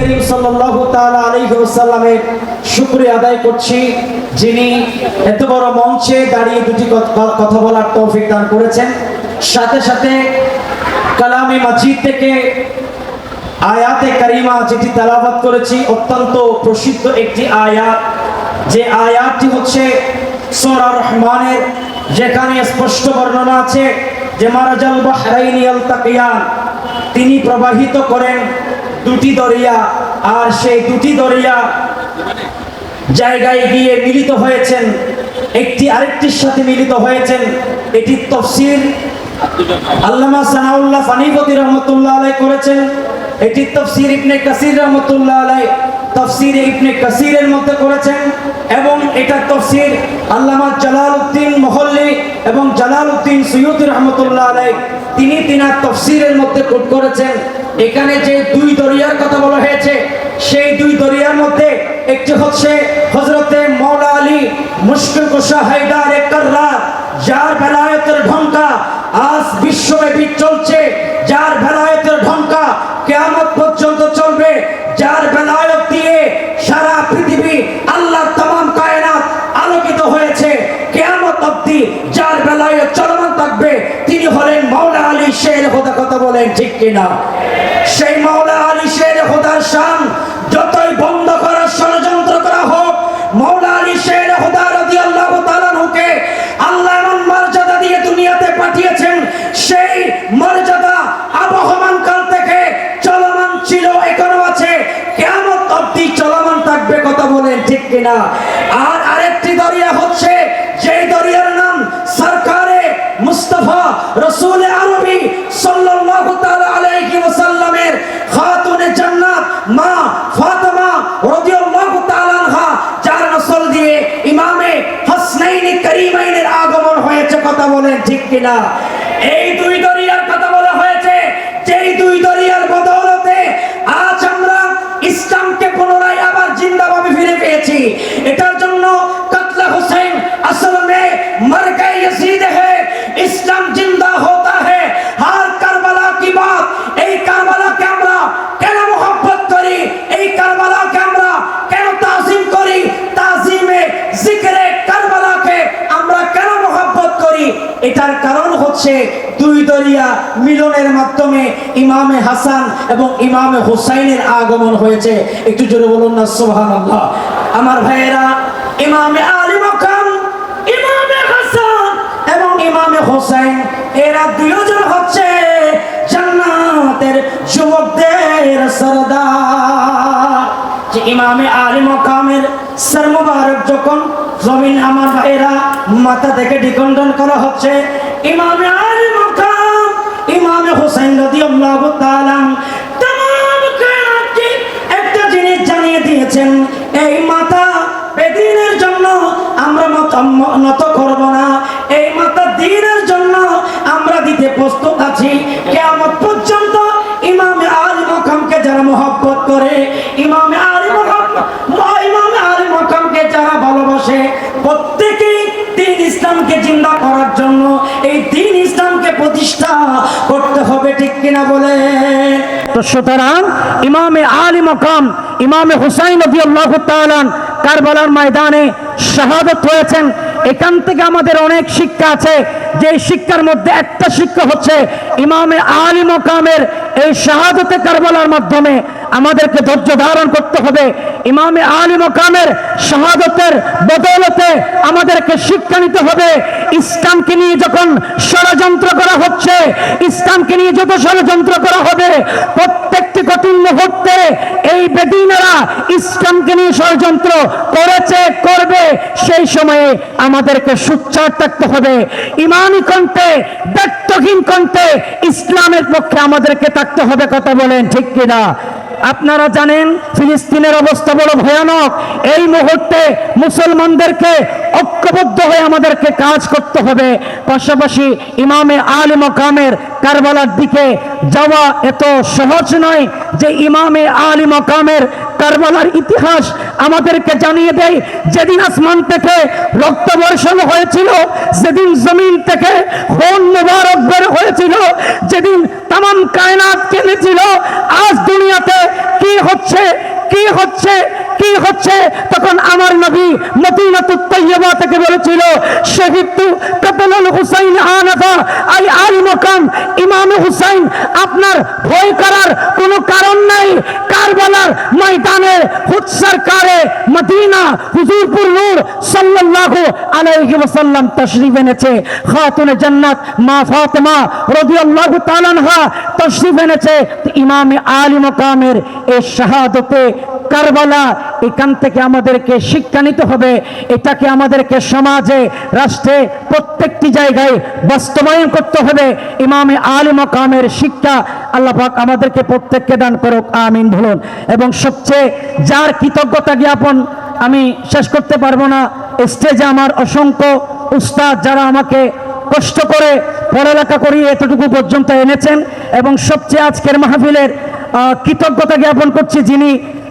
করিম সাল্লাল্লাহু শুকরিয়া আদায় করছি, যিনি এত বড় মঞ্চে দাঁড়িয়ে দুটি কথা- বলার তৌফিক দান করেছেন। সাথে সাথে কালামে মাজিদ থেকে আয়াতে কারিমা যেটি তেলাবাত করেছি, অত্যন্ত প্রসিদ্ধ একটি আয়াত। যে আয়াতটি হচ্ছে সোরা রহমানের, যেখানে স্পষ্ট বর্ণনা আছে যে, মারাজাল বাহরাইনি আলতাকিয়ান তিনি প্রবাহিত করেন দুটি দরিয়া, আর সেই দুটি দরিয়া জায়গায় গিয়ে মিলিত হয়েছেন। একটি আরেকটির সাথে মিলিত হয়েছেন। এটি তফসির আল্লামা সানাউল্লাহ ফানিপতি রহমতুল্লাহ আলাই করেছেন। এটি তফসির ইবনে কাসির রহমতুল্লাহ আলাই তফসির ইবনে কাসিরের মধ্যে করেছেন এবং এটা তফসির আল্লামা জালাল উদ্দিন মহল্লি এবং জালাল উদ্দিন সৈয়দ রহমতুল্লাহ আলাই তিনি তিনার তফসিরের মধ্যে কোট করেছেন। এখানে যে দুই দরিয়ার কথা বলা হয়েছে, সেই দুই দরিয়ার মধ্যে একটি হচ্ছে হজরতে মৌলা আলী মুশকিল কুশা হায়দার একর্রা যার বেলায়েতের ঢঙ্কা আজ বিশ্বব্যাপী চলছে, যার বেলায়েতের ঢঙ্কা কেয়ামত পর্যন্ত চলবে, যার বেলায়ত দিয়ে সারা পৃথিবী, আল্লাহ তামাম কায়নাত আলোকিত হয়েছে। কেয়ামত অব্দি যার বেলায়ত চলমান থাকবে, তিনি হলেন মাওলা আলী শের হোদা কথা বলেন, ঠিক কিনা? সেই মাওলা আলী শের হোদার শান, যতই বন্ধ করার ষড়যন্ত্র করা হোক, মাওলা আলী শের হোদা রাদিয়াল্লাহু তাআলাকে আল্লাহ এমন মর্যাদা দিয়ে দুনিয়াতে পাঠিয়েছেন, সেই মর্যাদা আবহমান কাল থেকে চলমান ছিল, এখনও আছে। কেমন অব্দি চলমান থাকবে কথা বলেন ঠিক কিনা? আর আরেকটি দরিয়া হচ্ছে, যেই দরিয়ার নাম সরকারে মুস্তাফা রসুল বলেন মিলনের মাধ্যমে ইমামে হাসান এবং ইমামে হুসাইনের আগমন হয়েছে। একটু জোরে বলুন না, সুবহানাল্লাহ। আমার ভাইয়েরা, ইমামে আলী মাকাম, ইমামে হাসান এবং ইমামে হোসেন এরা দুজন হচ্ছে জান্নাতের যুবকদের সরদার। যে ইমামে আলী মকামের সর মুবারক যখন জমিন আমার ভাইরা মাথা থেকে ডিকন্ডন করা হচ্ছে, ইমামে আলী একটা জিনিস জানিয়ে দিয়েছেন, এই মাথা বেদিনের জন্য আমরা নত- করব না। এই মাথা দিনের জন্য আমরা দিতে প্রস্তুত আছি। কেমন পর্যন্ত ইমামে আলী মকামকে যারা মোহাব্বত করে, ইমামে আলী ইমামে আলী মকামকে যারা ভালোবাসে, প্রত্যেকেই দিন ইসলামকে জিন্দা করার জন্য এই দিন ইসলামকে প্রতিষ্ঠা হবে ঠিক কিনা বলে? তো সুতরাং ইমামে আলী মকাম, ইমামে হুসাইন নবী আল্লাহ কারবালার ময়দানে শাহাদত হয়েছেন। এখান থেকে আমাদের অনেক শিক্ষা আছে। যে শিক্ষার মধ্যে একটা শিক্ষা হচ্ছে, ইমামে আলী মকামের এই শাহাদতে কারবালার মাধ্যমে আমাদেরকে ধৈর্য ধারণ করতে হবে। ইমামে আলী মকামের শাহাদতের বদৌলতে আমাদেরকে শিক্ষা নিতে হবে। ইসলামকে নিয়ে যখন ষড়যন্ত্র করা হচ্ছে, ইসলামকে নিয়ে যত ষড়যন্ত্র করা হবে, প্রত্যেকটি কঠিন মুহূর্তে এই বেদিনেরা ইসলামকে নিয়ে ষড়যন্ত্র করেছে, করবে, সেই সময়ে আমাদেরকে সুচ্চার থাকতে হবে। ইমানি কণ্ঠে ব্যক্তহীন কণ্ঠে ইসলামের পক্ষে আমাদেরকে থাকতে হবে, কথা বলেন ঠিক কিনা? আপনারা জানেন ফিলিস্তিনের অবস্থা বড় ভয়ানক। এই মুহূর্তে মুসলমানদেরকে ঐক্যবদ্ধ হয়ে আমাদেরকে কাজ করতে হবে। পাশাপাশি ইমামে আলী মকামের কারবালার দিকে যাওয়া এত সহজ নয় যে ইমামে আলী মকামের কারবালার ইতিহাস আমাদেরকে জানিয়ে দেয়। যেদিন আসমান থেকে রক্ত বর্ষণ হয়েছিল যেদিন জমিন থেকে খুন মুবারক বের হয়েছিল। যেদিন তাম কায়নাত কেঁদেছিল আজ দুনিয়াতে কি হচ্ছে কি হচ্ছে কি হচ্ছে? তখন আমার নবী মদিনাতুত তাইয়্যিবা থেকে বলেছিল শহীদতু কাতলাল হুসাইন আনাফা আই আলী মাকাম। ইমাম হুসাইন, আপনার ভয় করার কোনো কারণ নাই। কারবালার ময়দানে হুৎসার কারে মদিনা হুজুরপুর নূর সাল্লাল্লাহু আলাইহি ওয়াসাল্লাম তশরিফ এনেছে। খাতুনে জান্নাত মা ফাতেমা রাদিয়াল্লাহু তাআলা আনহা তশরিফ এনেছে ইমামে আলী মাকামের এই শাহাদতে কারবালা এখান থেকে আমাদেরকে শিক্ষা নিতে হবে। এটাকে আমাদেরকে সমাজে, রাষ্ট্রে প্রত্যেকটি জায়গায় বাস্তবায়ন করতে হবে। ইমামে আলী মকামের শিক্ষা আল্লাহ পাক আমাদেরকে প্রত্যেককে দান করুক, আমিন বলুন। এবং সবচেয়ে যার কৃতজ্ঞতা জ্ঞাপন আমি শেষ করতে পারব না, স্টেজে আমার অসংখ্য উস্তাদ যারা আমাকে কষ্ট করে পড়ালেখা করিয়ে এতটুকু পর্যন্ত এনেছেন এবং সবচেয়ে আজকের মাহফিলের কৃতজ্ঞতা জ্ঞাপন করছি যিনি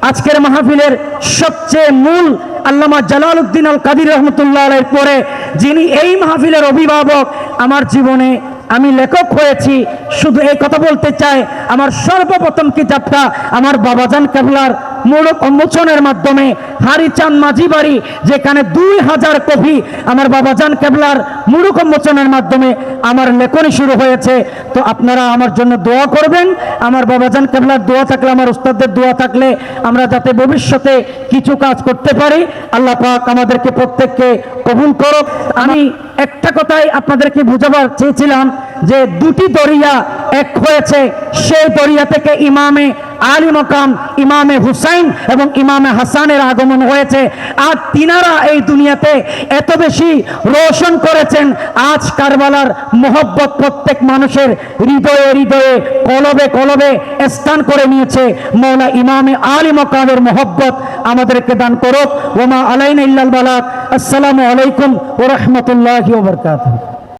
আজকের মাহফিলের সবচেয়ে মূল আল্লামা জালাল উদ্দিন আল কাদির রহমতুল্লাহ পরে যিনি এই মাহফিলের অভিভাবক, আমার জীবনে আমি লেখক হয়েছি। শুধু এই কথা বলতে চাই, আমার সর্বপ্রথম কিতাবটা আমার বাবাজান কেবলার মূলক উন্মোচনের মাধ্যমে হারিচাঁদ মাঝি বাড়ি যেখানে দুই হাজার কপি আমার বাবাজান কেবলার মূলক উন্মোচনের মাধ্যমে আমার লেখনী শুরু হয়েছে। তো আপনারা আমার জন্য দোয়া করবেন। আমার বাবাজান কেবলার দোয়া থাকলে, আমার উস্তাদদের দোয়া থাকলে আমরা যাতে ভবিষ্যতে কিছু কাজ করতে পারি। আল্লাহ পাক আমাদেরকে প্রত্যেককে কবুল করুক। আমি একটা কথাই আপনাদেরকে বোঝাবার চেয়েছিলাম যে দুটি দরিয়া এক হয়েছে, সেই দরিয়া থেকে ইমামে আলী মকাম, ইমামে হুসাইন এবং ইমামে হাসানের আগমন হয়েছে। আর তিনারা এই দুনিয়াতে এত বেশি রোশন করেছেন, আজ কারবালার মোহব্বত প্রত্যেক মানুষের হৃদয়ে হৃদয়ে, কলবে কলবে স্থান করে নিয়েছে। মৌলা ইমামে আলী মকামের মোহব্বত আমাদেরকে দান করুক। ওমা আলাইন ইল্লাল বালাক। আসসালামু আলাইকুম ও রহমতুল্লাহি ওবরকাতুহ